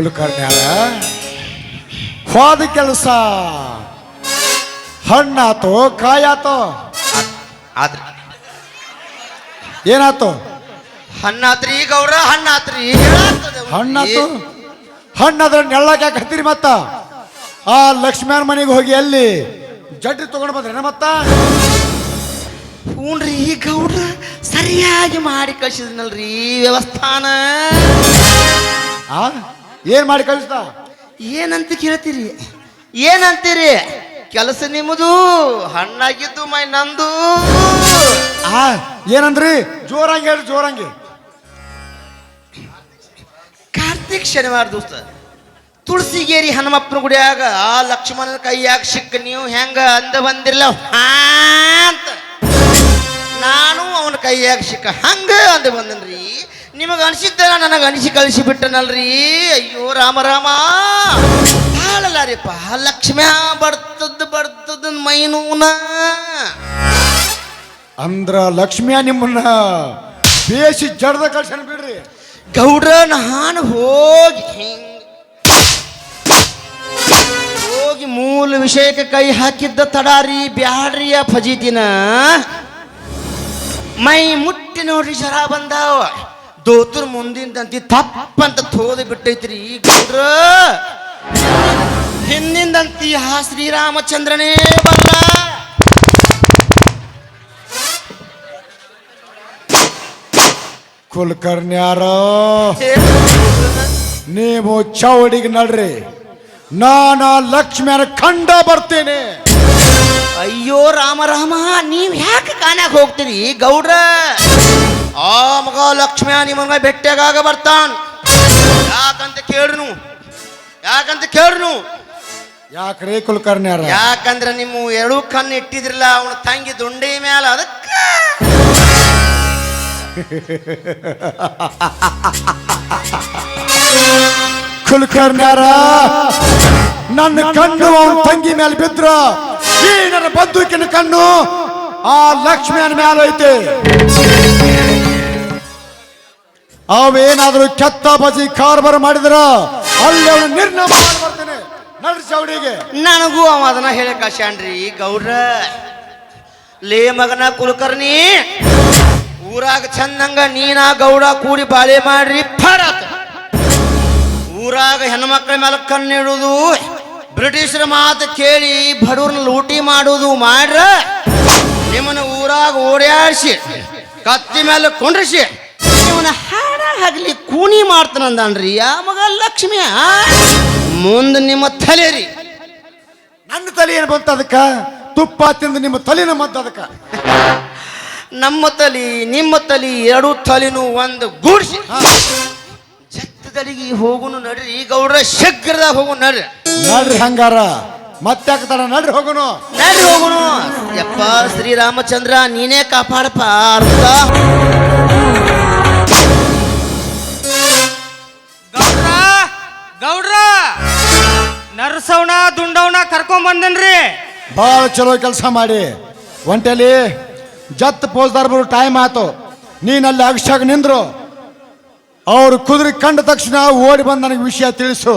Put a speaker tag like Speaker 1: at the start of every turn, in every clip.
Speaker 1: ಕುಲಕರ್ಣ್ಯಾರ ಹೋದ ಕೆಲಸ. ಹಣ್ಣಾತು ಕಾಯಾತು?
Speaker 2: ಆದ್ರಿ.
Speaker 1: ಏನಾತು?
Speaker 2: ಹಣ್ಣಾತ್ರಿ ಗೌರ ಹಣ್ಣಾತ್ರಿ.
Speaker 1: ಹಣ್ಣಾತು? ಹಣ್ಣಾದ್ರೆ ನೆಳ್ಳಾಕ ಯಾಕೆ ಹತ್ತಿರಿ ಮತ್ತ? ಆ ಲಕ್ಷ್ಮಣ ಮನೆಗೆ ಹೋಗಿ ಅಲ್ಲಿ ಜಡ್ಡಿ ತಗೊಂಡು ಬಂದ್ರೆ ಮತ್ತ?
Speaker 2: ಹ್ಞೂನ್ರಿ ಗೌಡ್ರ ಸರಿಯಾಗಿ ಮಾಡಿ ಕಳಿಸಿದ್ನಲ್ರಿ ವ್ಯವಸ್ಥಾನ.
Speaker 1: ಆ? ಏನ್ ಮಾಡಿ ಕಳಿಸ್ದ
Speaker 2: ಏನಂತ ಕೇಳ್ತೀರಿ? ಏನಂತೀರಿ? ಕೆಲಸ ನಿಮ್ಮದು ಹಣ್ಣಾಗಿದ್ದು ಮೈ ನಂದು.
Speaker 1: ಆ ಏನಂದ್ರಿ? ಜೋರಂಗೆ ಹೇಳಿ ಜೋರಂಗಿ.
Speaker 2: ಕಾರ್ತಿಕ್ ಶನಿವಾರ ದೋಸ್ತ ತುಳಸಿಗೇರಿ ಹನುಮಪ್ಪನ ಗುಡಿಯಾಗ ಆ ಲಕ್ಷ್ಮಣನ ಕೈಯಾಗ ಸಿಕ್ಕ ನೀವು ಹೆಂಗ ಅಂದ ಬಂದಿರಲ್ಲ ಹಾ ಅಂತ. ನಾನು ಅವನ ಕೈಯಾಗ ಸಿಕ್ಕ ಹಂಗ ಅಂದ ಬಂದನ್ರಿ. ನಿಮಗೆ ಅನಿಸಿದ್ದಲ್ಲ ನನಗೆ ಅನಿಸಿ ಕಳಿಸಿ ಬಿಟ್ಟನಲ್ರಿ ಅಯ್ಯೋ ರಾಮ ರಾಮ. ಹಾಳಲ್ಲಾರಿಪ್ಪ ಲಕ್ಷ್ಮ್ಯಾ ಬರ್ತದ್ದು ಬರ್ತದ ಮೈನೂನ.
Speaker 1: ಅಂದ್ರ ಲಕ್ಷ್ಮಿಯ ನಿಮ್ಮನ್ನ ಬೇಸಿ ಜಡ್ದ ಕಳ್ಸನ್ ಬಿಡ್ರಿ.
Speaker 2: ಗೌಡ್ರ ನಾನು ಹೋಗಿ ಹಿಂಗ ಹೋಗಿ ಮೂಲ ವಿಷಯಕ್ಕೆ ಕೈ ಹಾಕಿದ್ದ ತಡಾರಿ ಬ್ಯಾಡ್ರಿಯ ಫಜೀತಿನ. ಮೈ ಮುಟ್ಟಿ ನೋಡ್ರಿ ಜರ ಬಂದಾವ. ದೋತ್ರ ಮುಂದಿಂದಂತಿ ತಪ್ಪಂತ ತೋದು ಬಿಟ್ಟೈತ್ರಿ ಗೌಡ್ರ. ಹಿಂದಿಂದಂತಿ ಹಾ ಶ್ರೀರಾಮಚಂದ್ರನೇ ಬಂದ.
Speaker 1: ಕುಲಕರ್ಣ್ಯಾರ ನೀವು ಚೌಡಿಗೆ ನಡ್ರಿ. ನಾನಾ ಲಕ್ಷ್ಮಿಯರ ಕಂಡ ಬರ್ತೇನೆ.
Speaker 2: ಅಯ್ಯೋ ರಾಮ ರಾಮ ನೀವು ಯಾಕೆ ಕಾನ್ಯಾಗ ಹೋಗ್ತೀರಿ ಗೌಡ್ರ? ಆ ಮಗ ಲಕ್ಷ್ಮ್ಯ ನಿಮಗ ಬೆಟ್ಟಿಯಾಗ ಬರ್ತಾನ್. ಯಾಕಂತ ಕೇಳ್ರು ಯಾಕಂತ ಕೇಳ್ರು
Speaker 1: ಯಾಕ್ರೆ ಕುಲಕರ್ಣ್ಯಾರ?
Speaker 2: ಯಾಕಂದ್ರೆ ನಿಮ್ಮ ಎರಡು ಕಣ್ಣು ಇಟ್ಟಿದ್ರಲ್ಲ ಅವನ ತಂಗಿ ದುಂಡಿ ಮ್ಯಾಲ ಅದಕ್ಕ.
Speaker 1: ಕುಲಕರ್ಣ್ಯಾರ ನನ್ನ ಕಣ್ಣು ಅವನ ತಂಗಿ ಮೇಲೆ ಬಿದ್ರ. ನನ್ನ ಬಂದೂಕಿನ ಕಣ್ಣು ಆ ಲಕ್ಷ್ಮಿಯನ ಮೇಲೆ ಐತೆ. ಅವೇನಾದ್ರೂ ಕೆತ್ತ ಬಜಿ ಕಾರ್ಬಾರ ಮಾಡಿದ್ರ ಅಲ್ಲಿ ಅವನು ನಿರ್ಣಯ ಮಾಡ್ಬರ್ತೇನೆ. ನಡ್ರಿ
Speaker 2: ನನಗೂ ಅವ ಅದನ್ನ ಹೇಳಿ ಕಳ್ಸ್ಯಾನ್ರಿ ಗೌಡ್ರ. ಲೇ ಮಗನ ಕುಲಕರ್ಣಿ, ಊರಾಗ ಚಂದಂಗ ನೀನಾ ಗೌಡ ಕೂಡಿ ಬಾಳೆ ಮಾಡ್ರಿ ಫರತ್ ಊರಾಗ ಹೆಣ್ಮಕ್ಳ ಮೇಲೆ ಕಣ್ಣಿಡುದು ಬ್ರಿಟಿಷರ ಮಾತು ಕೇಳಿ ಬಡವ್ರನ್ನ ಲೂಟಿ ಮಾಡೋದು ಮಾಡ್ರ ನಿಮ್ಮನ್ನ ಊರಾಗ ಓಡಾಡಿಸಿ ಕತ್ತಿ ಮೇಲೆ ಕೊಂಡ್ರಿಸಿ ನಿಮ್ಮನ್ನ ಹಾಡ ಹಗಲಿ ಕೂನಿ ಮಾಡ್ತಾನಂದನ್ರಿ ಯಾ ಮಗ ಲಕ್ಷ್ಮಿಯ ಮುಂದೆ ನಿಮ್ಮ ತಲೆ ರೀ.
Speaker 1: ನನ್ನ ತಲೆ ಏನು ಬಂತ ಅದಕ್ಕ? ತುಪ್ಪ ತಿಂದು ನಿಮ್ಮ ತಲೆನ ಮದ್ದ ಅದಕ್ಕ?
Speaker 2: ನಮ್ಮ ತಲೆ ನಿಮ್ಮ ತಲೆ ಎರಡು ತಲೆನೂ ಒಂದು ಗೂಡಿಸಿ. ಜತ್ತದಲ್ಲಿ ಹೋಗುನು ನಡ್ರಿ ಗೌಡ್ರ ಶಗ್ರದಾಗ ಹೋಗು ನಡ್ರಿ.
Speaker 1: ನಡ್ರಿ ಹಂಗಾರ. ಮತ್ತೆ ಹಾಕ್ತಾರ ನಡ್ರಿ ಹೋಗುನು.
Speaker 2: ನಡ್ರಿ ಹೋಗುನು. ಯಪ್ಪ ಶ್ರೀರಾಮಚಂದ್ರ ನೀನೇ ಕಾಪಾಡಪ್ಪ ಅರ್ಥ
Speaker 3: ಗೌಡ್ರ ಗೌಡ್ರ. ನರಸವಣ ದುಂಡವನ ಕರ್ಕೊಂಡ್ ಬಂದನ್ರಿ.
Speaker 1: ಭಾಳ ಚಲೋ ಕೆಲಸ ಮಾಡಿ. ಒಂಟೆಲಿ ಜತ್ ಪೋಸ್ದಾರ್ ಬರೋ ಟೈಮ್ ಆತು ನೀನಲ್ಲಿ ಅಭಿಷೇಕ್ ನಿಂದ್ರು. ಅವ್ರು ಕುದುರೆ ಕಂಡ ತಕ್ಷಣ ಓಡಿ ಬಂದ ನನಗೆ ವಿಷಯ ತಿಳಿಸು.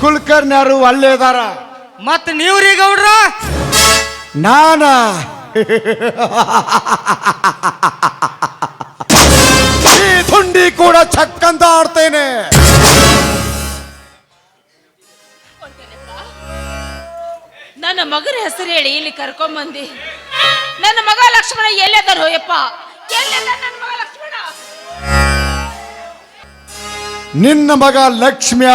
Speaker 1: ಕುಲಕರ್ಣ್ಯರು ಅಲ್ಲೇ ಇದಾರ
Speaker 3: ಮತ್ ನೀವ್ರಿ ಗೌಡ್ರ?
Speaker 1: ನಾನ? ಈ ತುಂಡಿ ಕೂಡ ಚಕ್ಕಂತ ಆಡ್ತೇನೆ.
Speaker 4: ನನ್ನ ಮಗನ ಹೆಸರು ಹೇಳಿ ಇಲ್ಲಿ ಕರ್ಕೊಂಬಂದಿ. ನನ್ನ ಮಗ ಲಕ್ಷ್ಮಣ ಎಲ್ಲಿದಾರೋ ಯಪ್ಪ. ಎಲ್ಲೆಲ್ಲ ನನ್ನ
Speaker 1: ನಿನ್ನ ಮಗ ಲಕ್ಷ್ಮ್ಯ?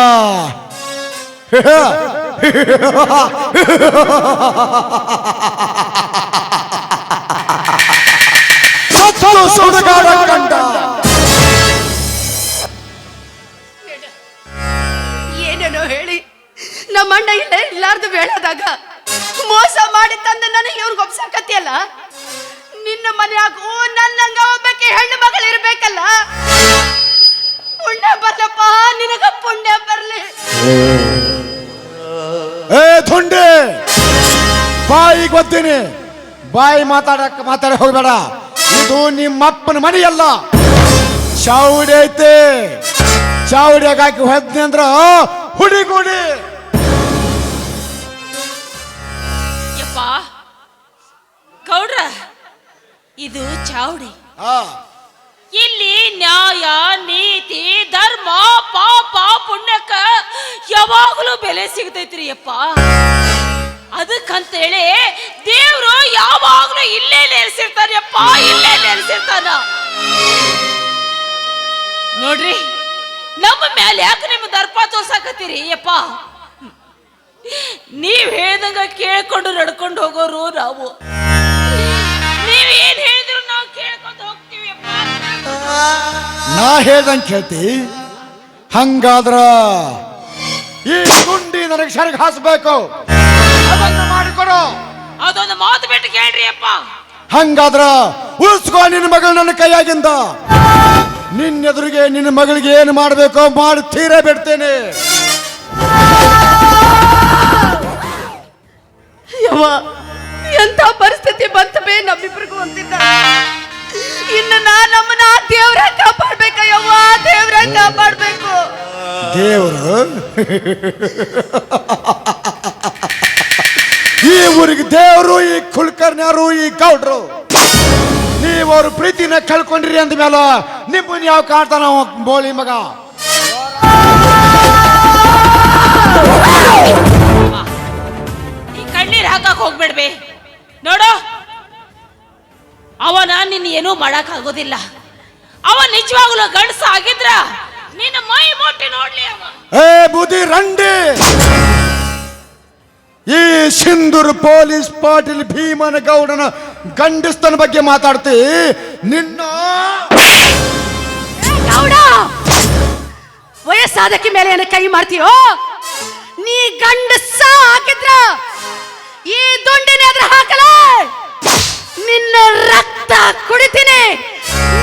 Speaker 1: ಸುಡುಗಾಡ
Speaker 4: ಏನೇನೋ ಹೇಳಿ. ನಮ್ಮ ಅಣ್ಣ ಇಲ್ಲ ಇಲ್ಲಾರ್ದು ಬೇಡದಾಗ ಮೋಸ ಮಾಡಿ ತಂದ ನನಗೆ ಇವ್ರಿಗೆ ಒಪ್ಸಕತ್ತಿಯಲ್ಲ? ನಿನ್ನ ಮನ್ಯಾಗೂ ನನ್ನಂಗ ಒಬ್ಬಕ್ಕೆ ಹೆಣ್ಣು ಮಗಳು ಪುಣ್ಯ ಬರ್ಲಪ್ಪ ನಿನಗ ಪುಣ್ಯ ಬರ್ಲಿ.
Speaker 1: ಏ ಥುಂಡಿ ಬಾಯಿ ಗೊತ್ತೀನಿ ಬಾಯಿ ಮಾತಾಡಕ್ ಮಾತಾಡ ಹೋಗ್ಬೇಡ. ಇದು ನಿಮ್ಮಪ್ಪನ ಮನೆಯಲ್ಲ. ಚೌಡಿ ಐತೆ. ಚಾವಡಿಯಾಗ ಹಾಕಿ ಹೊದ್ನಿ ಅಂದ್ರ ಹುಡಿಗುಡಿ
Speaker 5: ಯಪ್ಪ ಗೌಡ್ರ ಇದು ಚಾವುಡಿ.
Speaker 1: ಆ.
Speaker 5: ಇಲ್ಲಿ ನ್ಯಾಯ, ನೀತಿ, ಧರ್ಮ, ಪಾಪ ಪುಣ್ಯಕ್ಕ ಯಾವಾಗಲೂ ಬೆಲೆ ಸಿಗ್ತೈತ್ರಿ ಯಪ್ಪ ಅದಕ್ಕಂತೇಳಿ ದೇವ್ರು ಯಾವಾಗ್ಲೂ ಇಲ್ಲೇ ನೆಲೆಸಿರ್ತಾನಪ್ಪ, ಇಲ್ಲೇ ನೆಲೆಸಿರ್ತಾನ. ನೋಡ್ರಿ, ನಮ್ಮ ಮೇಲೆ ಯಾಕೆ ನಿಮ್ಮ ದರ್ಪ ತೋರ್ಸಾಕತ್ತೀರಿ ಯಪ್ಪ ನೀವ್ ಹೇಳ್ದಂಗ ಕೇಳ್ಕೊಂಡು ನಡ್ಕೊಂಡು ಹೋಗೋರು ನಾವು. ನೀವ್ ಏನ್ ಹೇಳಿದ್ರು ನಾವು ಕೇಳ್ಕೊಂಡು ಹೋಗ್ತೀವಿ ಅಪ್ಪ
Speaker 1: ನಾ ಹೇಳ್ದಂಗೆ ಕೇಳ್ತಿ? ಹಂಗಾದ್ರ ಈ ಗುಂಡಿ ನನಗೆ ಸರಿಗೆ ಹಾಸ್ಬೇಕು. ಅದನ್ನು ಮಾಡಿಕೊಡು.
Speaker 5: ಅದೊಂದು ಮಾತು ಬಿಟ್ಟು ಕೇಳ್ರಿ ಅಪ್ಪ.
Speaker 1: ಹಂಗಾದ್ರ ಉಳಿಸ್ಕೋ ನಿನ್ನ ಮಗಳು ನನ್ನ ಕೈಯಾಗಿಂದ. ನಿನ್ನೆದುರಿಗೆ ನಿನ್ನ ಮಗಳಿಗೆ ಏನು ಮಾಡಬೇಕೋ ಮಾಡಿ ತೀರೇ ಬಿಡ್ತೇನೆ.
Speaker 4: ಯವ್ವ ಎಂತ ಪರಿಸ್ಥಿತಿ ಬಂತ ಬೇ ನಮ್ಮಿಬ್ರಿಗೂ ಅಂತಿದ್ದ? ಇನ್ನು ನಾ ನಮ್ಮನ್ನ ದೇವ್ರ ಕಾಪಾಡ್ಬೇಕಯ್ಯವ್ವ ದೇವ್ರ ಕಾಪಾಡ್ಬೇಕು.
Speaker 1: ದೇವರು? ಈ ಊರಿಗೆ ದೇವರು ಈ ಕುಲಕರ್ಣಿಯರು ಈ ಗೌಡ್ರು. ನೀವು ಅವ್ರ ಪ್ರೀತಿನ ಕಳ್ಕೊಂಡ್ರಿ ಅಂದ ಮೇಲೆ ನಿಮ್ಮನ್ನ ಯಾವ ಕಾಣ್ತಾನ ಅವ ಬೋಳಿ ಮಗ?
Speaker 5: ಈ ಕಣ್ಣೀರ್ ಹಾಕಕ್ ಹೋಗ್ಬೇಡ್ಬೇ. ನೋಡು ಅವನ ನಿನ್ನ ಏನೂ ಮಾಡಕ್ ಆಗೋದಿಲ್ಲ ಅವ ನಿಜವಾಗ್ಲೂ ಗಂಡಸ ಆಗಿದ್ರ ನಿನ್ನ ಮೈ ಮುಟ್ಟಿ ನೋಡ್ಲಿ ಅವ.
Speaker 1: ಏ ಬುದಿ ರಂಡಿ! ಈ ಸಿಂಧೂರ್ ಪೊಲೀಸ್ ಪಾಟೀಲ್ ಭೀಮನ ಗೌಡನ ಗಂಡಸ್ತನ ಬಗ್ಗೆ ಮಾತಾಡ್ತಿ. ನಿನ್ನ
Speaker 4: ಗೌಡ ವಯಸ್ಸಾದಕ್ಕೆ ಮೇಲೆ ಏನ ಕೈ ಮಾಡ್ತೀಯೋ ನೀ ಗಂಡಸ ಹಾಕಿದ್ರ ಈ ದುಂಡಿನ ಎದುರು ಹಾಕಲ! ನಿನ್ನ ರಕ್ತ ಕುಡಿತೀನಿ.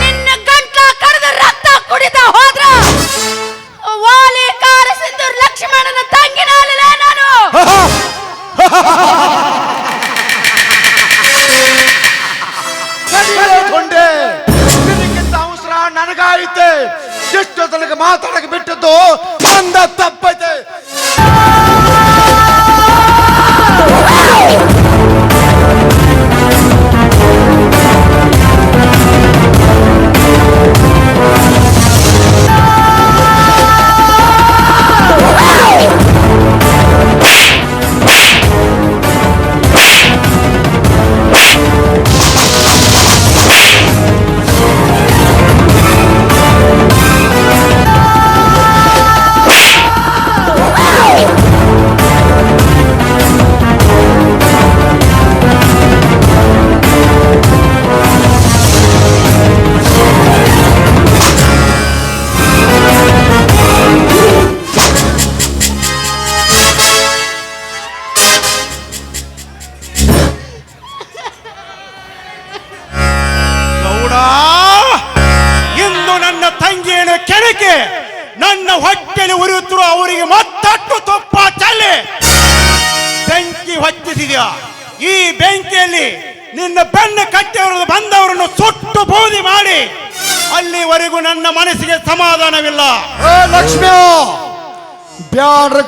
Speaker 4: ನಿನ್ನ ಗಂಟ್ಲ ಕಡ್ದ ರಕ್ತ ಕುಡಿತ ಹೋದ್ರ ವಾಲಿ ಕಾರ ಸಿಂಧೂರ್ ಲಕ್ಷ್ಮಣನ ತಂಗಿನ ನಾನು.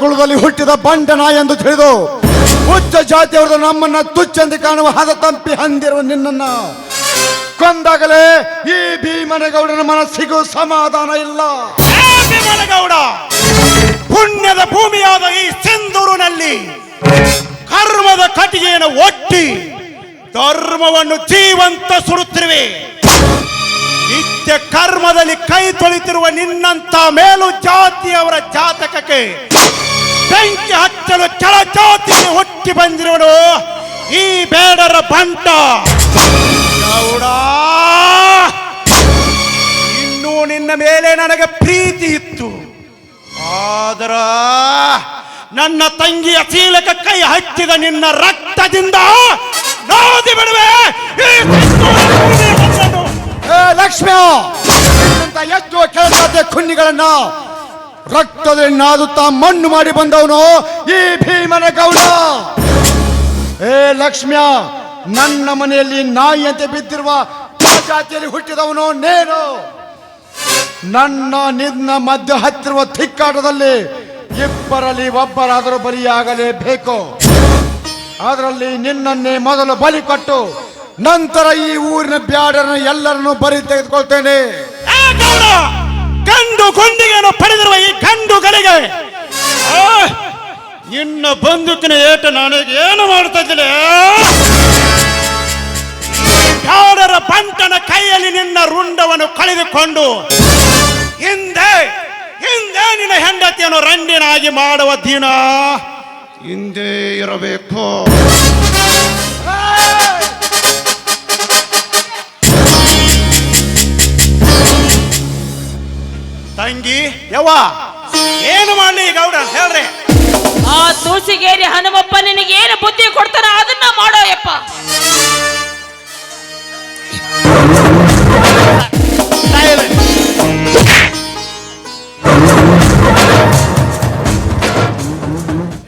Speaker 1: ಕುಳದಲ್ಲಿ ಹುಟ್ಟಿದ ಬಂಡನ ಎಂದು ತಿಳಿದು ಉಚ್ಚ ಜಾತಿಯವರು ನಮ್ಮನ್ನ ತುಚ್ಚೆಂದು ಕಾಣುವ ಹದ ತಂಪಿ ಹಂದಿರುವ ನಿನ್ನನ್ನ. ಕೊಂದಾಗಲೇ ಈ ಭೀಮನಗೌಡನ ಮನಸ್ಸಿಗೂ ಸಮಾಧಾನ ಇಲ್ಲ.
Speaker 6: ಭೀಮನಗೌಡ, ಪುಣ್ಯದ ಭೂಮಿಯಾದ ಈ ಸಿಂಧೂರಿನಲ್ಲಿ ಕರ್ಮದ ಕಟಿಗೆಯನ್ನು ಒಟ್ಟಿ ಧರ್ಮವನ್ನು ಜೀವಂತ ಸುಡುತ್ತಿರುವೆ. ನಿತ್ಯ ಕರ್ಮದಲ್ಲಿ ಕೈ ತೊಳಿತಿರುವ ನಿನ್ನಂತ ಮೇಲು ಜಾತಿಯವರ ಜಾತಕಕ್ಕೆ ಬೆಂಕಿ ಹಚ್ಚಲು ಜಾತಿಯಲ್ಲಿ ಹುಟ್ಟಿ ಬಂದಿರುವನು ಈ ಬೇಡರ ಬಂಟ. ಗೌಡ! ಇನ್ನೂ ನಿನ್ನ ಮೇಲೆ ನನಗೆ ಪ್ರೀತಿ ಇತ್ತು. ಆದ್ರ ನನ್ನ ತಂಗಿಯ ಚೀಲಕ ಕೈ ಹಚ್ಚಿದ ನಿನ್ನ ರಕ್ತದಿಂದ ನೋದಿ ಬಿಡುವೆ.
Speaker 1: ಲಕ್ಷ್ಮಿ ಎಷ್ಟು ಕೆಲಸ ಖುನ್ನಿಗಳನ್ನ ರಕ್ತದಲ್ಲಿ ನಾದುತ್ತಾ ಮಣ್ಣು ಮಾಡಿ ಬಂದವನು ಈ ಭೀಮನ ಗೌಡ. ಏ ಲಕ್ಷ್ಮ್ಯ, ನನ್ನ ಮನೆಯಲ್ಲಿ ನಾಯಿಯಂತೆ ಬಿದ್ದಿರುವ ಜಾತಿಯಲ್ಲಿ ಹುಟ್ಟಿದವನು ನೇನು. ನನ್ನ ನಿನ್ನ ಮಧ್ಯ ಹತ್ತಿರುವ ತಿಕ್ಕಾಟದಲ್ಲಿ ಇಬ್ಬರಲ್ಲಿ ಒಬ್ಬರಾದರೂ ಬಲಿಯಾಗಲೇಬೇಕು. ಅದರಲ್ಲಿ ನಿನ್ನನ್ನೇ ಮೊದಲು ಬಲಿ ಕೊಟ್ಟು, ನಂತರ ಈ ಊರಿನ ಬ್ಯಾಡರನ್ನು ಎಲ್ಲರನ್ನು ಬಲಿ ತೆಗೆದುಕೊಳ್ತೇನೆ.
Speaker 6: ಗೌಡ ಗಂಡು ಗುಂಡಿಗೆಯನ್ನು ಪಡೆದಿರುವ ಈ ಗಂಡುಗಳಿಗೆ ಆ, ನಿನ್ನ ಬಂದುಕಿನ ಏಟ ನನಗೆ ಏನು ಮಾಡ್ತಾ ಇದ್ದಿಲ್ಲ ಪಂಟನ ಬಂಟನ ಕೈಯಲ್ಲಿ ನಿನ್ನ ರುಂಡವನ್ನು ಕಳೆದುಕೊಂಡು ಹಿಂದೆ ಹಿಂದೆ ನಿನ್ನ ಹೆಂಡತಿಯನ್ನು ರಂಡಿನಾಗಿ ಮಾಡುವ ದಿನ ಹಿಂದೆ ಇರಬೇಕು. ತಂಗಿ ಯವ್ವ ಏನು ಮಾಡಲಿ ಗೌಡ ಅಂತ ಹೇಳ್ರಿ.
Speaker 5: ಆ ತೂಸಿಗೇರಿ ಹನುಮಪ್ಪ ನಿನಗೆ ಏನು ಬುದ್ಧಿ ಕೊಡ್ತಾನ ಅದನ್ನ ಮಾಡೋ ಯಪ್ಪ.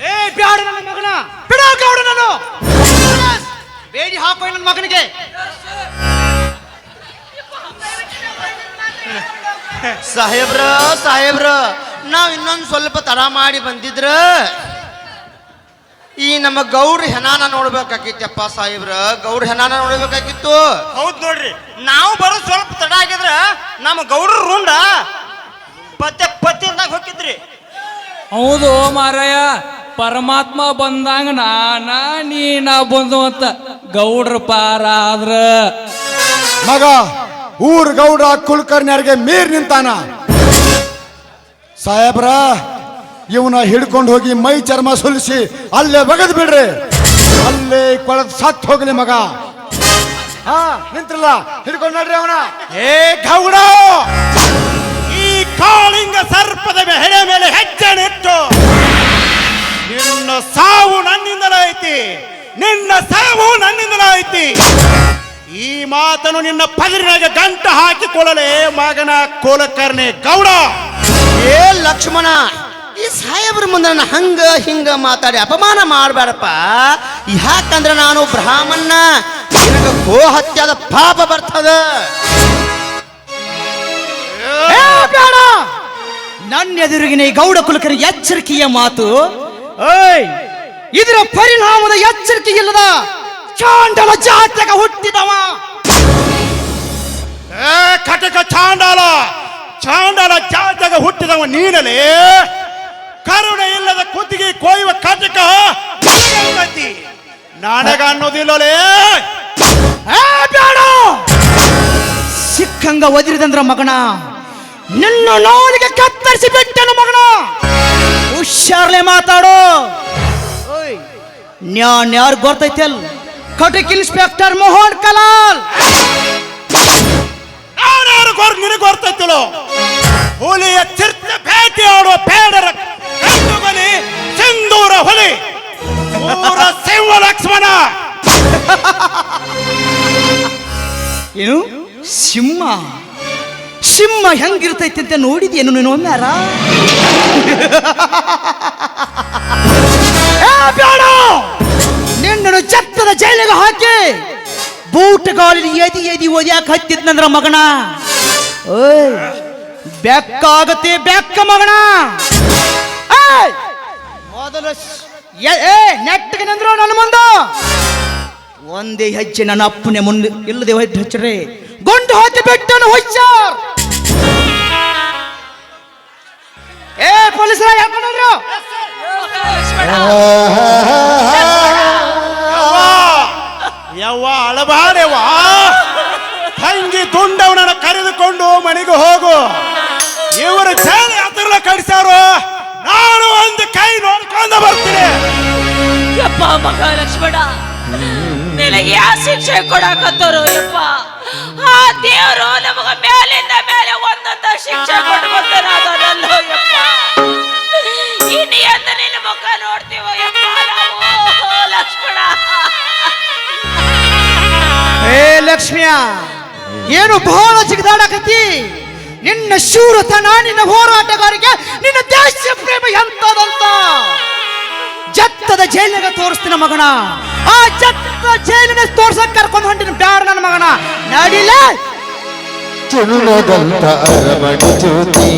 Speaker 3: ಏ ಬ್ಯಾಡ ನನ್ನ ಮಗನ. ಬಿಡ ಗೌಡ ನಾನು ಬೇಡಿ ಹಾಕೋ ನನ್ನ ಮಗನಿಗೆ.
Speaker 2: ಸಾಹೇಬ್ರ ಸಾಹೇಬ್ರ ನಾವ್ ಇನ್ನೊಂದು ಸ್ವಲ್ಪ ತಡ ಮಾಡಿ ಬಂದಿದ್ರ. ಈ ನಮ್ಮ ಗೌರ್ ಹೆನಾನ ನೋಡ್ಬೇಕಾಗಿತ್ತಪ್ಪ ಸಾಹೇಬ್ರ ಗೌರ್ ಹೆನಾನ ನೋಡ್ಬೇಕಾಗಿತ್ತು
Speaker 6: ಹೌದ್ ನೋಡ್ರಿ
Speaker 3: ನಾವು ಬರೋ ಸ್ವಲ್ಪ ತಡ ಆಗಿದ್ರ ನಮ್ಮ ಗೌಡ್ರ ರುಂಡ ಪತ್ತೆ ಪತ್ತಿರ್ದಾಗ ಹೋಗಿದ್ರಿ
Speaker 7: ಹೌದು ಮಾರಾಯ ಪರಮಾತ್ಮ ಬಂದಂಗ ನಾನ ನೀನ ಬಂದು ಅಂತ ಗೌಡ್ರ ಪಾರ ಆದ್ರ.
Speaker 1: ಮಗ ಊರ್ ಗೌಡ ಕುಲಕರ್ಣಿಯರಿಗೆ ಮೀರ್ ನಿಂತಾನ. ಸಾಹೇಬ್ರ ಇವನ ಹಿಡ್ಕೊಂಡು ಹೋಗಿ ಮೈ ಚರ್ಮ ಸುಲಿಸಿ ಅಲ್ಲೇ ಬಗದ್ ಬಿಡ್ರಿ. ಅಲ್ಲೇ ಕೊಳದ್ ಸತ್ ಹೋಗ್ಲಿ ಮಗ. ಹಾ, ನಿಂತ್ರಲ್ಲ. ಹಿಡ್ಕೊಂಡು ನೋಡ್ರಿ ಅವನ.
Speaker 6: ಏ ಗೌಡ, ಈ ಕಾಳಿಂಗ ಸರ್ಪದ ಹೆಡೆ ಮೇಲೆ ಹೆಜ್ಜೆ ನಿಟ್ಟು. ನಿನ್ನ ಸಾವು ನನ್ನಿಂದಲೇ ಐತಿ. ನಿನ್ನ ಸಾವು ನನ್ನಿಂದಲೇ ಐತಿ. ಈ ಮಾತನ್ನು ನಿನ್ನ ಪದರಿನಾಗ ಗಂಟು ಹಾಕಿಕೊಳ್ಳಲೇ ಮಗನ ಕೋಲಕರ್ಣೆ ಗೌಡ.
Speaker 2: ಏ ಲಕ್ಷ್ಮಣ ಈ ಸಾಹೇಬ್ರ ಮುಂದೆ ನನ್ನ ಹಂಗ ಹಿಂಗ ಮಾತಾಡಿ ಅಪಮಾನ ಮಾಡಬೇಡಪ್ಪ. ಯಾಕಂದ್ರೆ ನಾನು ಬ್ರಾಹ್ಮಣ ನಿನಗೆ ಗೋ ಹತ್ಯದ ಪಾಪ ಬರ್ತದ.
Speaker 3: ಬೇಡ. ನನ್ನ ಎದುರಿಗಿನ ಈ ಗೌಡ ಕುಲಕರ ಎಚ್ಚರಿಕೆಯ ಮಾತು. ಏಯ್. ಇದರ ಪರಿಣಾಮದ ಎಚ್ಚರಿಕೆ ಇಲ್ಲದ ಚಾಂಡಲ ಜಾತಕ ಹುಟ್ಟಿದವ.
Speaker 6: ಏ ಕಟಕ ಚಾಂಡಾಲ ಚಾಂಡಾಲ ಜಾತಕ ಹುಟ್ಟಿದವ ನೀನಲೇ? ಕರುಣೆ ಇಲ್ಲದ ಕುತ್ತಿಗೆ ಕೊಯ್ಯುವ ಕಟಕ ನಾಡಗ ಅನ್ನೋದಿಲ್ಲಲೇ?
Speaker 3: ಬೇಡ ಸಿಕ್ಕಂಗ ಒದಿರಿದಂದ್ರ ಮಗನ ನಿನ್ನ ನೋಲಿಗೆ ಕತ್ತರಿಸಿ ಬಿಟ್ಟನು ಮಗನ. ಹುಷಾರ್ಲೆ ಮಾತಾಡೋ. ಓಯ್ ನ್ಯಾನ್ ಯಾರು ಗೊತ್ತೈತಲ್ ಕಟಕ್ ಇನ್ಸ್ಪೆಕ್ಟರ್ ಮೋಹನ್ ಕಲಾಲ್
Speaker 6: ನಾನ್ಯಾರು ಗೊರ್ ನಿನಗೆ ಗೊತ್ತೈತಿಲೋ ಹುಲಿಯ ಚಿರ್ತ ಭೇಟಿ ಆಡೋ ಬೇಡರ ಕಣ್ಣುಗಲಿ ಸಿಂಧೂರ ಹುಲಿ. ಸಿಂಹ ಲಕ್ಷ್ಮಣ.
Speaker 3: ಏನು? ಸಿಂಹ. ಸಿಂಹ ಹೆಂಗಿರ್ತೈತಿ ಅಂತ ನೋಡಿದ್ಯೇನು ನೀನು ಒಮ್ಮ್ಯಾರ ಬೇಡ! ಜೈಲಿಗೆ ಹಾಕಿ ಬೂಟಗಾಲಿನ ಎದಿ ಎದಿ ಓದ್ಯಾಕ ಹತ್ತಿದ್ನಂದ್ರ ಮಗಣ ಓಯ್ ಬೆಕ್ಕಾಗತ್ತೆ ಬೆಕ್ಕ ಮಗಣ! ಮೊದಲು ನೆಟ್ಟಗೆ ನಿಂದ್ರು ನನ್ನ ಮುಂದ. ಒಂದೇ ಹೆಜ್ಜೆ ನನ್ನ ಅಪ್ಪನೆ ಮುಂದೆ ಇಲ್ಲದೆ ಹಚ್ಚರೆ ಗುಂಡು ಹಾಕಿ ಬಿಟ್ಟನು ಹೊಚ್ಚ ಏ, ಪೊಲೀಸರ ಹೇಳ್ಕೊಂಡ್ರು
Speaker 6: ಹೋಗು. ಇವರು ಜೈಲ್ ಹತ್ತಿರ ಕಡಿಸ್ಯಾರು ನಾನು ಒಂದು ಕೈ ನೋಡ್ಕೊಂಡು ಬರ್ತೀನಿ.
Speaker 5: ಯಪ್ಪ ಮಗ ಲಕ್ಷ್ಮಣ ನಿನಗೆ ಯಾ ಶಿಕ್ಷೆ ಕೊಡಕತ್ತರು ಯಪ್ಪ ಆ ದೇವರು ನಮಗ ಮೇಲಿಂದ ಮೇಲೆ ಒಂದೊಂದ ಶಿಕ್ಷೆ ಕೊಟ್ಕೊತಾನ ಅದನ್ನಲ್ಲೋ ಯಪ್ಪ. ಇನ್ನು ಎಂದ ನಿನ್ನ ಮುಖ ನೋಡ್ತೀವ ಯಪ್ಪ ನಾವು? ಲಕ್ಷ್ಮಣ.
Speaker 3: ಏ ಲಕ್ಷ್ಮಿಯ ಏನು ಬಹಳ ಜಿಗದಾಡಕತ್ತಿ ನಿನ್ನ ಶೂರತನ ನಿನ್ನ ಹೋರಾಟಗಾರಿಕೆ ನಿನ್ನ ದೇಶ ಪ್ರೇಮ ಎಂತದಂತ ಜತ್ತದ ಜೈಲಿನಾಗ ತೋರಿಸ್ತೀನ ಮಗನ. ಆ ಜತ್ತ ಜೈಲಿನ ತೋರ್ಸಕ್ ಕರ್ಕೊಂಡು ಹೊಂಟಿನ ಬ್ಯಾಡ ನನ್ನ ಮಗನ. ನಡಿಲೇ?
Speaker 8: ಚಿನ್ನದಂತ ಅರಮಣಿ ಜ್ಯೋತಿ,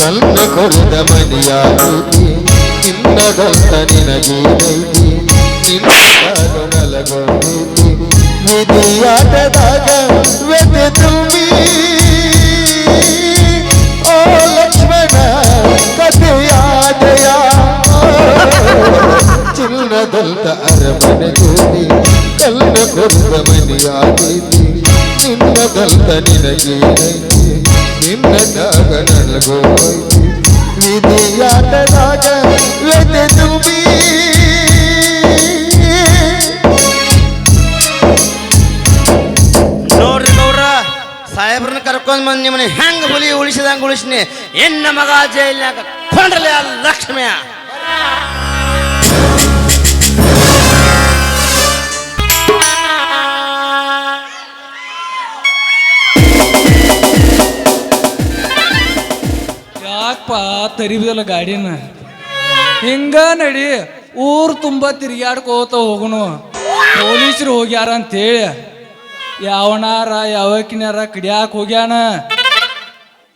Speaker 8: ಕಲ್ಲ ಕೊಡದ ಮನೆಯ ಜ್ಯೋತಿ ಚಿನ್ನದಂತ ನಿನಗೇನೈತಿ ನಿನ್ನ ನಲಗೋನೈತಿ ವಿಧಿಯಾಟದಾಗ ವೆದ ತುಂಬಿ ಚಿನ್ನದಂತ ಅರಮನೆ ಜ್ಯೋತಿ ಕಲ್ಲ ಕೊರೆದ ಮನೆಯಾಗೈತಿ ನಿನ್ನದಂತ ನಿನಗೇನೈತಿ ನಿನ್ನದಾಗ ನನಗೋಯ್ತಿ ವಿಧಿಯಾಟದಾಗ ವ್ಯತೆ ತುಂಬಿ
Speaker 2: ನೋಡ್ರಿ ಗೌಡ್ರ ಸಾಹೇಬ್ರನ್ನ ಕರ್ಕೊಂಡ್ ಬಂದ್ ನಿಮ್ಮನ್ನ ಹೆಂಗ್ ಹುಲಿ ಉಳಿಸಿದಂಗ ಉಳಿಸಿನಿ. ಎನ್ನ ಮಗ ಜೈಲ್ನಾಗ ಕೊಂಡ್ರಲೆ ಆ ಲಕ್ಷ್ಮಿಯ.
Speaker 7: ಯಾಕಪ್ಪ ತರಿಬಿದಲ್ಲ ಗಾಡಿನ? ಹಿಂಗ ನಡಿ ಊರು ತುಂಬ ತಿರುಗಾಡ್ಕೋತ ಹೋಗುನು ಪೊಲೀಸರು ಹೋಗ್ಯಾರ ಅಂತೇಳಿ ಯಾವನಾರ ಯಾವಕಿನಾರ ಕಡಿಯಾಕ ಹೋಗ್ಯಾನ?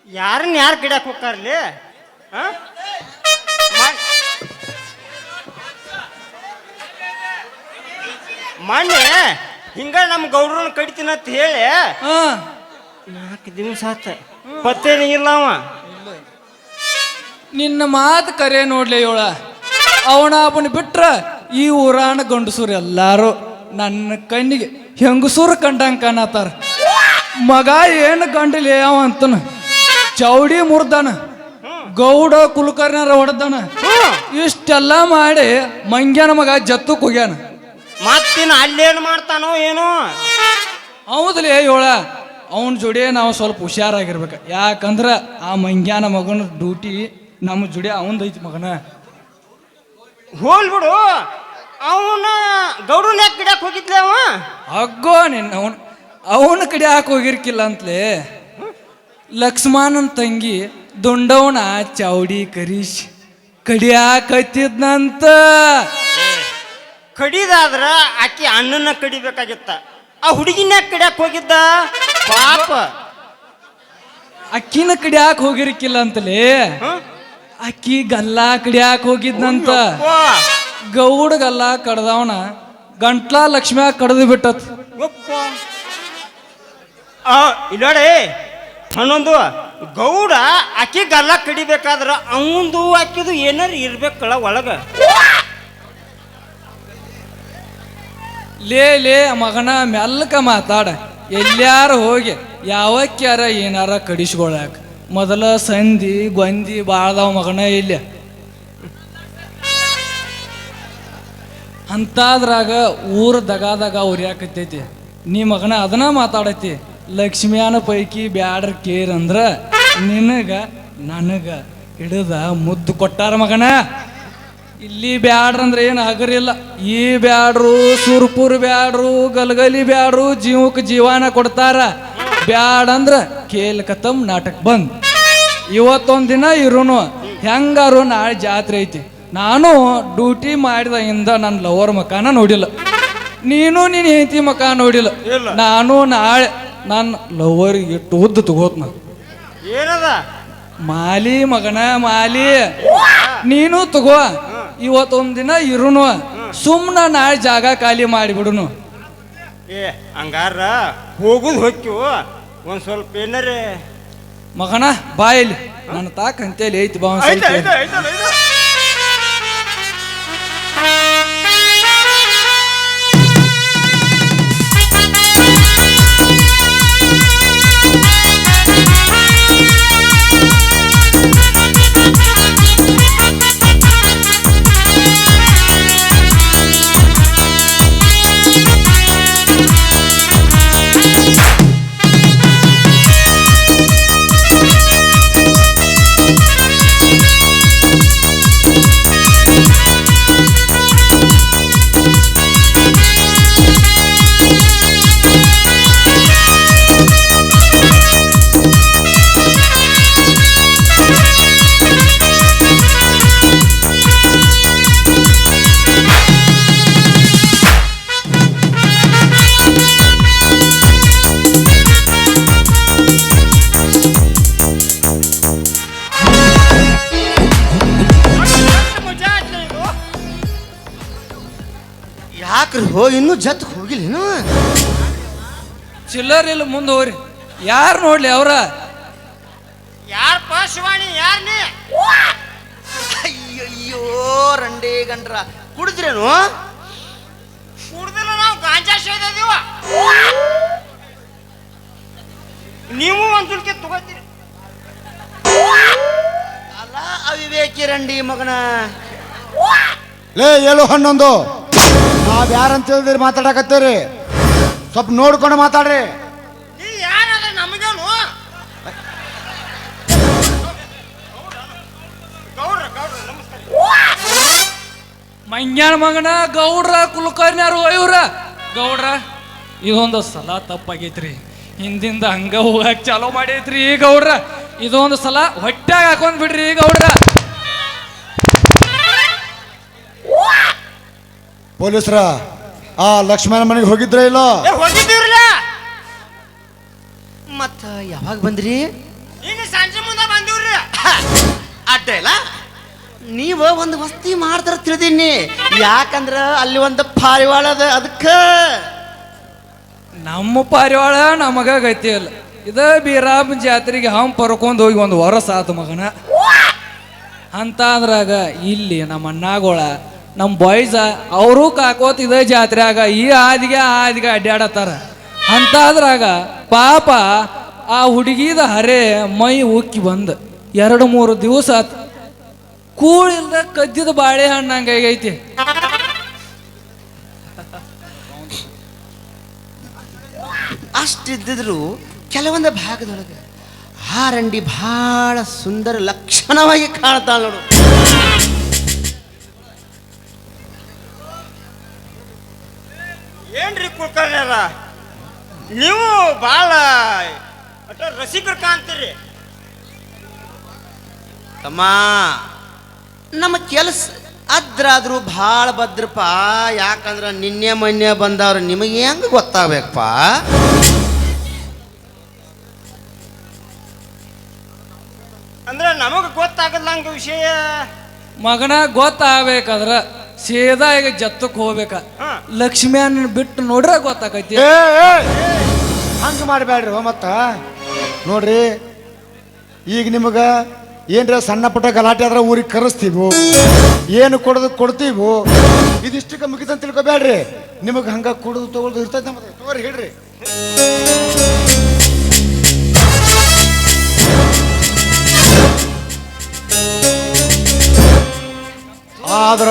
Speaker 6: ಯಾರನ್ನ ಯಾರು ಗಿಡಕ್ಕೆ ಹೋಗ್ತಾರಲ್ಲಿ ಮೊನ್ನೆ ಹಿಂಗ ನಮ್ಮ ಗೌಡ್ರನ್ನ ಕಡಿತೀನಂತ ಹೇಳಿ.
Speaker 7: ಹಾ.
Speaker 6: ನಾಲ್ಕು ದಿವಸ ಆತ. ಪತ್ತೇನಿಲ್ಲ ಅವ.
Speaker 7: ನಿನ್ನ ಮಾತು ಕರೆ ನೋಡ್ಲಿ ಇವಳ. ಅವನ ಅವನ ಬಿಟ್ರ ಈ ಊರಾನ ಗಂಡಸೂರು ಎಲ್ಲಾರು ನನ್ನ ಕಣ್ಣಿಗೆ ಹೆಂಗಸೂರು ಕಂಡಂಗೆ ಕಾಣತಾರ ಮಗ ಏನು ಗಂಡಲಿ ಅವ ಅಂತನ. ಚೌಡಿ ಮುರ್ದಾನ. ಗೌಡ ಕುಲಕರ್ಣರ ಹೊಡೆದಾನ. ಇಷ್ಟೆಲ್ಲ ಮಾಡಿ ಮಂಗ್ಯಾನ ಮಗ ಜತ್ತು ಕುಗ್ಯಾನ.
Speaker 6: ಮತ್ತಿನ ಅಲ್ಲೇನು ಮಾಡ್ತಾನೋ ಏನೋ?
Speaker 7: ಹೌದಲೇ ಇವಳ. ಅವನ ಜೋಡಿ ನಾವು ಸ್ವಲ್ಪ ಹುಷಾರಾಗಿರ್ಬೇಕು. ಯಾಕಂದ್ರೆ ಆ ಮಂಗ್ಯಾನ ಮಗನ ಡ್ಯೂಟಿ ನಮ್ಮ ಜುಡಿ ಅವಂದೈತಿ ಮಗನ.
Speaker 6: ಹೋಲ್ ಬಿಡು ಅವನ ಗೌಡ್ರನ್ನ ಯಾಕೆ ಗಿಡಕ್ಕೆ ಹೋಗಿದ್ಲೆ ಅವ?
Speaker 7: ಅಗ್ಗೋ ನಿನ್ನ ಅವನ್ ಅವನ ಕಡೆ ಯಾಕೆ ಹೋಗಿರ್ಕಿಲ್ಲ ಅಂತಲೇ. ಲಕ್ಷ್ಮಣನ ತಂಗಿ ದುಂಡವನ ಚಾವಡಿ ಕರೀಶ್ ಕಡಿಯಾಕತ್ತಿದ್ನಂತ
Speaker 6: ಕಡಿದಾದ್ರ ಆಕಿ ಅಣ್ಣನ ಕಡಿಬೇಕಾಗಿತ್ತ. ಆ ಹುಡುಗಿನ ಕಡಿಯಾಕ ಹೋಗಿದ್ದ? ಪಾಪ.
Speaker 7: ಅಕ್ಕಿನ ಕಡಿಯಾಕ ಹೋಗಿರ್ಕಿಲ್ಲ ಅಂತಲೇ? ಅಕ್ಕಿ ಗಲ್ಲ ಕಡಿಯಾಕ ಹೋಗಿದ್ನಂತ. ಗೌಡ ಗಲ್ಲ ಕಡ್ದವನ ಗಂಟ್ಲಾ ಲಕ್ಷ್ಮ್ಯಾಗ ಕಡ್ದು ಬಿಟ್ಟತ್.
Speaker 6: ಇಲ್ಲೋಡೆ ಹನ್ನೊಂದು ಗೌಡ ಅಕ್ಕಿ ಗಲ್ಲ ಕಡಿಬೇಕಾದ್ರ ಅವಂದು ಅಕ್ಕಿದು ಏನಾರ ಇರ್ಬೇಕಲ್ಲ ಒಳಗ.
Speaker 7: ಲೇ ಲೇ ಮಗನ ಮೆಲ್ಕ ಮಾತಾಡ. ಎಲ್ಲಾರ ಹೋಗಿ ಯಾವಕ್ಕ್ಯಾರ ಏನಾರ ಕಡಿಸ್ಕೊಳಕ. ಮೊದಲ ಸಂಧಿ ಗೊಂದಿ ಬಾಳ್ದಾವ ಮಗನ ಇಲ್ಲಿ. ಅಂತಾದ್ರಾಗ ಊರ ದಗಾದಾಗ ಉರಿಯಾಕತ್ತೈತಿ. ನೀ ಮಗನ ಅದನ್ನ ಮಾತಾಡತಿ, ಲಕ್ಷ್ಮಿಯಾನ ಪೈಕಿ ಬ್ಯಾಡ್ರ ಕೇರ್ ಅಂದ್ರ ನಿನಗ ನನಗ ಹಿಡಿದ ಮುದ್ದು ಕೊಟ್ಟಾರ ಮಗನ. ಇಲ್ಲಿ ಬ್ಯಾಡ್ರ ಅಂದ್ರೆ ಏನು ಹಗರಿಲ್ಲ. ಈ ಬ್ಯಾಡ್ರು ಸುರ್ಪುರ್ ಬ್ಯಾಡ್ರು, ಗಲಗಲಿ ಬ್ಯಾಡ್ರು ಜೀವಕ್ಕೆ ಜೀವಾನ ಕೊಡ್ತಾರ. ಬ್ಯಾಡ್ ಅಂದ್ರ ಕೇಲ್ ಕತಮ್ ನಾಟಕ ಬಂದ್. ಇವತ್ತೊಂದ್ ದಿನ ಇರುನು ಹೆಂಗಾರು ನಾಳೆ ಜಾತ್ರೆ ಐತಿ. ನಾನು ಡ್ಯೂಟಿ ಮಾಡಿದಾಗಿಂದ ನನ್ನ ಲವರ್ ಮಕಾನ ನೋಡಿಲ್ಲ. ನೀನು ನಿನ್ನ ಹೆಂಡತಿ ಮಕ ನೋಡಿಲ್ಲ. ನಾನು ನಾಳೆ ನನ್ನ ಲವರ್ ಇಟ್ಟು ಉದ್ದು ನಾನು.
Speaker 6: ಏನದ?
Speaker 7: ಮಾಲಿ ಮಗನ ಮಾಲಿ. ನೀನು ತಗೋ. ಇವತ್ತೊಂದು ದಿನ ಇರುನು. ಸುಮ್ನ ನಾಳೆ ಜಾಗ ಖಾಲಿ ಮಾಡಿಬಿಡುನು.
Speaker 6: ಏ ಹಂಗಾರ ಹೋಗುದು ಹೊಕ್ಕಿವು. ಒಂದು ಸ್ವಲ್ಪ ಏನಾರೇ
Speaker 7: ಮಗನ ಬಾಯಲ್ಲಿ. ನನ್ನ ತಾಕ ಅಂತೇಳಿ ಐತಿ ಬಾ
Speaker 2: ಯಾಕ್ರಿ ಹೋ ಇನ್ನೂ ಜತ್ ಹೋಗಿಲ್ಲೇನು?
Speaker 7: ಚಿಲ್ಲರ್ ಇಲ್ಲ ಮುಂದೆ ಹೋಗ್ರಿ. ಯಾರು ನೋಡ್ಲಿ ಅವ್ರ?
Speaker 6: ಯಾರ ಪಾಶವಾಣಿ ಯಾರ್ ನೀ?
Speaker 2: ಅಯ್ಯಯ್ಯೋ ರಂಡೇ ಗಂಡ್ರ. ಕುಡಿದ್ರೇನು?
Speaker 6: ಕುಡ್ದಿಲ್ಲ ನಾವು ಗಾಂಜಾ ಸೇದಿವ ನೀವು ಒಂದ್ ತುಲ್ಕೆ ತಗೋತೀರಿ.
Speaker 2: ಅಲ್ಲ ಅವಿವೇಕಿ ರಂಡಿ ಮಗನ.
Speaker 1: ಲೇ ಏಳು ಹನ್ನೊಂದು. ನಾವ್ ಯಾರಂತ ಹೇಳಿದ್ರಿ ಮಾತಾಡಕತ್ತೀರಿ? ಸ್ವಲ್ಪ ನೋಡ್ಕೊಂಡು ಮಾತಾಡ್ರಿ.
Speaker 6: ನೀ ನಮಗೇನು? ಗೌಡ್ರ ಗೌಡ್ರ ನಮಸ್ಕಾರ.
Speaker 7: ಮಂಗ್ಯಾನ ಮಗನ ಗೌಡ್ರ ಕುಲಕರ್ಣ್ಯಾರು ಇವ್ರ ಗೌಡ್ರ ಇದೊಂದು ಸಲ ತಪ್ಪಾಗೈತ್ರಿ. ಹಿಂದಿಂದ ಹಂಗ ಹೋಗಕ್ ಚಾಲೋ ಮಾಡೈತ್ರಿ ಈ ಗೌಡ್ರ. ಇದೊಂದು ಸಲ ಹೊಟ್ಯಾಗ ಹಾಕೊಂಡ್ ಬಿಡ್ರಿ ಈ ಗೌಡ್ರ.
Speaker 1: ಪೊಲೀಸ್ರ ಆ ಲಕ್ಷ್ಮಣ ಮನೆಗೆ ಹೋಗಿದ್ರ ಇಲ್ಲ?
Speaker 6: ಹೋಗಿದ್ದೀರಲ್ಲ?
Speaker 2: ಮತ್ತ ಯಾವಾಗ ಬಂದ್ರಿ?
Speaker 6: ಈಗ ಸಂಜೆ ಮುಂದೆ ಬಂದಿವ್ರಿ.
Speaker 2: ಅಡ್ಡ ಇಲ್ಲ. ನೀವ ಒಂದು ವಸ್ತಿ ಮಾಡ್ತಾರ ತಿಳಿದೀನಿ. ಯಾಕಂದ್ರ ಅಲ್ಲಿ ಒಂದು ಪಾರಿವಾಳ ಅದ ಅದಕ್ಕ.
Speaker 7: ನಮ್ಮ ಪಾರಿವಾಳ ನಮಗ ಗತಿ ಇಲ್ಲ ಇದ ಬೀರಾಬ್ ಜಾತ್ರೆಗೆ ಹಾಂ ಪರ್ಕೊಂಡ್ ಹೋಗಿ ಒಂದು ವರಸ ಆತು ಮಗನ. ಅಂತ ಅಂದ್ರಾಗ ಇಲ್ಲಿ ನಮ್ಮ ಅಣ್ಣಾಗೋಳ ನಮ್ಮ ಬಾಯ್ಸ ಅವರು ಕಾಕೋತಿದ ಇದ ಜಾತ್ರೆಯಾಗ, ಈ ಹಾದಿಗೆ ಆ ಹಾದಿಗೆ ಅಡ್ಡಾಡತ್ತಾರ ಅಂತಾದ್ರಾಗ ಪಾಪ ಆ ಹುಡುಗಿದ ಹರೆ ಮೈ ಉಕ್ಕಿ ಬಂದ. ಎರಡು ಮೂರು ದಿವಸ ಆತು. ಕೂಳಿಲ್ದ ಕದ್ದಿದ ಐತಿ
Speaker 2: ಅಷ್ಟಿದ್ದಿದ್ರು ಕೆಲವೊಂದು ಭಾಗದೊಳಗೆ ಆ ರಂಡಿ ಬಹಳ ಸುಂದರ ಲಕ್ಷಣವಾಗಿ ಕಾಣ್ತಾಳ ನೋಡು.
Speaker 6: ಏನ್ರಿ ಕುಳ್ಕರ್ಯಾರ? ನೀವು ಭಾಳ ಅಟ ರಸಿಕರು ಕಾಣ್ತೀರಿ.
Speaker 2: ತಮ್ಮ, ನಮ್ಮ ಕೆಲಸ ಅದ್ರಾದ್ರೂ ಭಾಳ ಭದ್ರಪ್ಪ. ಯಾಕಂದ್ರ ನಿನ್ನೆ ಮೊನ್ನೆ ಬಂದವ್ರು ನಿಮಗೆ ಹೆಂಗ್ ಗೊತ್ತಾಗ್ಬೇಕಪ್ಪ?
Speaker 6: ಅಂದ್ರೆ ನಮಗೆ ಗೊತ್ತಾಗಲ್ಲ ವಿಷಯ?
Speaker 7: ಮಗನ ಗೊತ್ತಾಗಬೇಕಾದ್ರ? ಸೀದಾ ಈಗ ಜತ್ತಕ್ಕೆ ಹೋಗ್ಬೇಕ.
Speaker 6: ಹಾ.
Speaker 7: ಲಕ್ಷ್ಮಿಯನ್ನ ಬಿಟ್ಟು ನೋಡ್ರ ಗೊತ್ತಾಕೈತಿ.
Speaker 1: ಏ ಏ, ಹಂಗ ಮಾಡಬೇಡ್ರಿ ಮತ್ತ. ನೋಡ್ರಿ ಈಗ ನಿಮಗ ಏನ್ರ ಸಣ್ಣ ಪುಟ್ಟ ಗಲಾಟೆ ಆದ್ರೆ ಊರಿಗೆ ಕರೆಸ್ತೀವಿ? ಏನು ಕೊಡೋದು ಕೊಡ್ತೀವಿ? ಇದಿಷ್ಟಕ್ಕೆ ಮುಗಿತಂತ ತಿಳ್ಕೊಬೇಡ್ರಿ ನಿಮಗೆ ಹಂಗ ಕೊಡೋದು ತಗೊಳ್ಳೋದು ಇರ್ತೈತೆ ನಮ್ಮದು. ತಗೋರಿ ಹೇಳ್ರಿ. ಆದ್ರ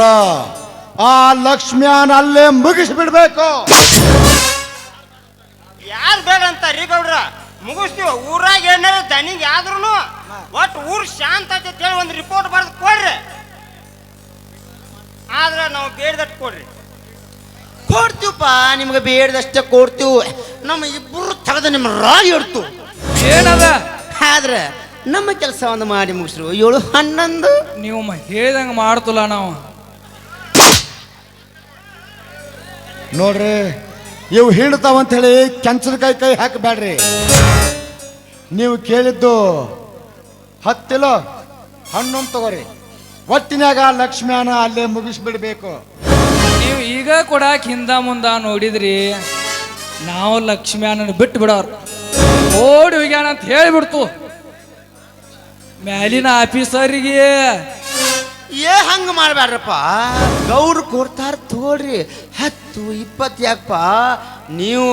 Speaker 1: ಆ ಲಕ್ಷ್ಮ್ಯಾನ್ ಅಲ್ಲೇ ಮುಗಿಸ್ಬಿಡ್ಬೇಕು.
Speaker 6: ಯಾರು ಬೇಡ ಅಂತ ರೀ ಗೌಡ್ರ ಮುಗಿಸ್ತೀವ? ಊರಾಗ ಏನಾರ ದನಿಗೆ ಆದ್ರೂ ಒಟ್ಟು ಊರ್ ಶಾಂತ ಅಂತ ಹೇಳಿ ಒಂದು ರಿಪೋರ್ಟ್ ಬರೆದು ಕೊಡ್ರಿ. ಆದ್ರೆ ನಾವು ಬೇಡ್ದಟ್ಟು ಕೊಡ್ರಿ.
Speaker 2: ಕೊಡ್ತೀವಪ್ಪ ನಿಮ್ಗೆ ಬೇಡದಷ್ಟೇ ಕೊಡ್ತೀವಿ. ನಮ್ಮ ಇಬ್ಬರು ತೆಗೆದು ನಿಮ್ಮ ರಾಗಿ ಇಡ್ತು
Speaker 7: ಏನದ?
Speaker 2: ಆದ್ರೆ ನಮ್ಮ ಕೆಲಸ ಒಂದು ಮಾಡಿ ಮುಗಿಸ್ರು. ಏಳು ಹನ್ನೊಂದು?
Speaker 7: ನೀವು ಹೇಳ್ದಂಗ ಮಾಡ್ತಲ್ಲ ನಾವು.
Speaker 1: ನೋಡ್ರಿ, ಇವು ಹಿಂಡ್ತಾವಂತ ಹೇಳಿ ಕೆಂಚದ ಕೈ ಕೈ ಹಾಕಬೇಡ್ರಿ. ನೀವು ಕೇಳಿದ್ದು ಹತ್ತಿಲ್ಲ, ಹಣ್ಣು ತಗೋರಿ. ಒಟ್ಟಿನಾಗ ಲಕ್ಷ್ಮ್ಯಾನ ಅಲ್ಲೇ ಮುಗಿಸ್ಬಿಡ್ಬೇಕು.
Speaker 7: ನೀವು ಈಗ ಕೊಡಾಕ್ ಹಿಂದ ಮುಂದ ನೋಡಿದ್ರಿ, ನಾವು ಲಕ್ಷ್ಮ್ಯಾನನ್ನ ಬಿಟ್ಟು ಬಿಡೋರು ಓಡಿ ಹೋಗ್ಯಾನ ಅಂತ ಹೇಳಿಬಿಡ್ತು. ಮ್ಯಾಲಿನ ಆಫೀಸರಿಗೆ
Speaker 2: ಏ ಹಂಗ ಮಾಡಬೇಡ್ರಪ್ಪ ಗೌರ್ ಕೊಡ್ತಾರ ತೋಡ್ರಿ ಹತ್ತು ಇಪ್ಪತ್ತು ಯಾಕಪ್ಪ ನೀವು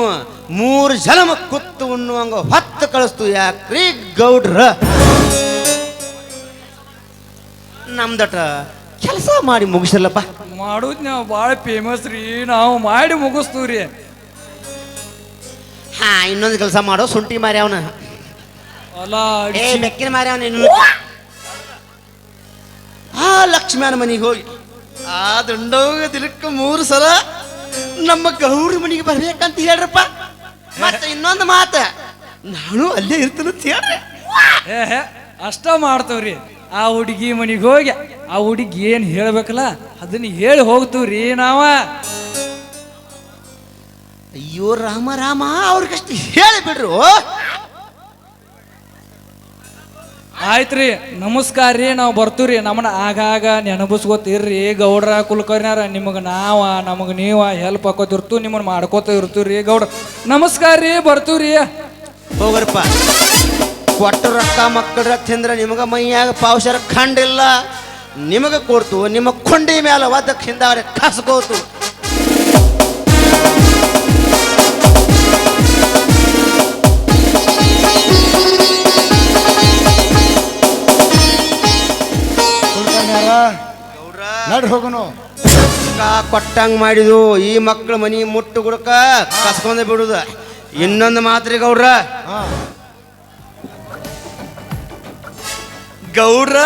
Speaker 2: ಮೂರು ಜಲಮ ಕುತ್ತು ಉಣ್ಣುವಂಗ ಹೊತ್ತು ಕಳಿಸ್ತು ಯಾಕ್ರಿ ಗೌಡ್ರ? ನಮ್ದಟ ಕೆಲಸ ಮಾಡಿ ಮುಗಿಸಲ್ಲಪ್ಪ
Speaker 7: ಮಾಡೋದು ನಾವು ಭಾಳ ಫೇಮಸ್ ರೀ. ನಾವು ಮಾಡಿ ಮುಗಿಸ್ತೀವ್ರಿ
Speaker 2: ಹಾ ಇನ್ನೊಂದು ಕೆಲಸ ಮಾಡೋ ಸುಂಟಿ ಮಾರಿ ಅವನ.
Speaker 7: ಅಲ್ಲ
Speaker 2: ಮೆಕ್ಕಿನ ಬೆಕ್ಕಿನ ಮಾರಿ ಅವನ ಇನ್ನು ಆ ಲಕ್ಷ್ಮಣ ಮನೆಗೆ ಹೋಗಿ. ಆ ದಂಡೋಗ ದಿನಕ್ಕೆ ಮೂರು ಸಲ ನಮ್ಮ ಗೌರಿ ಮನೆಗೆ ಬರ್ಬೇಕಂತ ಹೇಳ್ರಪ್ಪ. ಮತ್ತೆ ಇನ್ನೊಂದು ಮಾತ ನಾನು ಅಲ್ಲೇ ಇರ್ತೇನೆ ಅಂತ ಹೇಳ್ರಿ.
Speaker 7: ಏ ಅಷ್ಟ ಮಾಡ್ತವ್ರಿ. ಆ ಹುಡುಗಿ ಮನಿಗೆ ಹೋಗಿ ಆ ಹುಡುಗಿ ಏನು ಹೇಳ್ಬೇಕಲ್ಲ ಅದನ್ನ ಹೇಳಿ ಹೋಗ್ತೀವ್ರಿ ನಾವ.
Speaker 2: ಅಯ್ಯೋ ರಾಮ ರಾಮ ಅವ್ರಿಗಷ್ಟು ಹೇಳಿ ಬಿಡ್ರು.
Speaker 7: ಆಯ್ತ್ರಿ, ನಮಸ್ಕಾರ ರೀ, ನಾವು ಬರ್ತೀವ್ರಿ ನಮ್ಮನ್ನ ಆಗಾಗ ನೆನಪಿಸ್ಕೋತೀರ್ರಿ. ಗೌಡ್ರ ಕುಲ್ಕರ್ನಾರ ನಿಮಗೆ ನಾವ, ನಮಗೆ ನೀವ ಹೆಲ್ಪ್ ಹಾಕೋತಿರ್ತು ನಿಮ್ಮನ್ನ ಮಾಡ್ಕೋತ ಇರ್ತೀವ್ರಿ ಗೌಡ್ರ. ನಮಸ್ಕಾರ ರೀ ಬರ್ತೀವ್ರಿ
Speaker 2: ಹೋಗ್ರಪ್ಪ. ಕೊಟ್ಟ ರೊಕ್ಕ ಮಕ್ಕಳ ತಿಂದ್ರೆ ನಿಮಗೆ ಮೈಯಾಗ ಪಾವಸರ ಖಂಡಿಲ್ಲ. ನಿಮಗೆ ಕೊಡ್ತು, ನಿಮ್ಮ ಕೊಂಡಿ ಮೇಲೆ ಒದಕ್ಕಿಂದ ಅವ್ರಿಗೆ ಕಸ್ಕೋತು
Speaker 1: ನಡ್ ಹೋಗುನು.
Speaker 2: ಕೊಟ್ಟಂಗ್ ಮಾಡಿದು ಈ ಮಕ್ಕಳ ಮನಿ ಮುಟ್ಟು ಗುಡಕ ಕಸ್ಕೊಂಡೆ ಬಿಡುದ. ಇನ್ನೊಂದು ಮಾತ್ರ ಗೌಡ್ರ. ಗೌಡ್ರ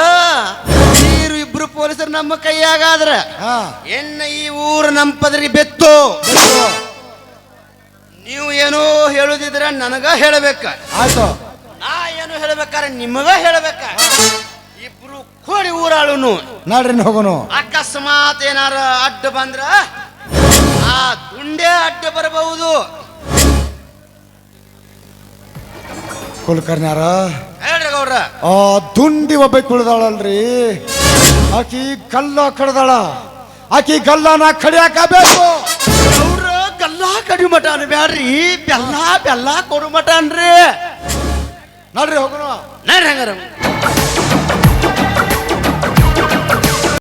Speaker 2: ನೀರು ಇಬ್ರು ಪೊಲೀಸರು ನಮ್ಮ ಕೈಯಾಗಾದ್ರ.
Speaker 1: ಹಾ.
Speaker 2: ಎನ್ನ ಈ ಊರು ನಮ್ಮ ಪದರಿ ಬೆತ್ತು. ನೀವು ಏನೋ ಹೇಳುದಿದ್ರ ನನಗ ಹೇಳಬೇಕು.
Speaker 1: ಆಯ್ತು.
Speaker 2: ನಾ ಏನು ಹೇಳ್ಬೇಕಾರೆ ನಿಮಗ ಹೇಳಬೇಕ. ಕೂಡಿ ಊರಾಳುನು.
Speaker 1: ನಡ್ರಿ ಹೋಗೋನು.
Speaker 2: ಅಕಸ್ಮಾತ್ ಏನಾರ ಅಡ್ಡ ಬಂದ್ರ ಆ ದುಂಡೆ ಅಡ್ಡ ಬರಬಹುದು.
Speaker 1: ಕುಲಕರ್ಣ್ಯಾರ
Speaker 2: ಹೇಳ್ರಿ ಗೌಡ್ರ.
Speaker 1: ಆ ದುಂಡಿ ಒಬ್ಬ ಕುಳ್ದಾಳಲ್ರಿ. ಆಕಿ ಕಲ್ಲ ಕಡ್ದಾಳ. ಆಕಿ ಗಲ್ಲನ ಕಡಿಯಾಕಬೇಕು.
Speaker 2: ಗೌಡ್ರ ಗಲ್ಲ ಕಡಿ ಮಟ ಬ್ಯಾಡ್ರಿ. ಬೆಲ್ಲ ಬೆಲ್ಲ ಕೊಡು ಮಠ ಅನ್ರಿ
Speaker 1: ನಡ್ರಿ ಹೋಗುನು.
Speaker 2: ನಡ್ರಿ ಹಂಗಾರ.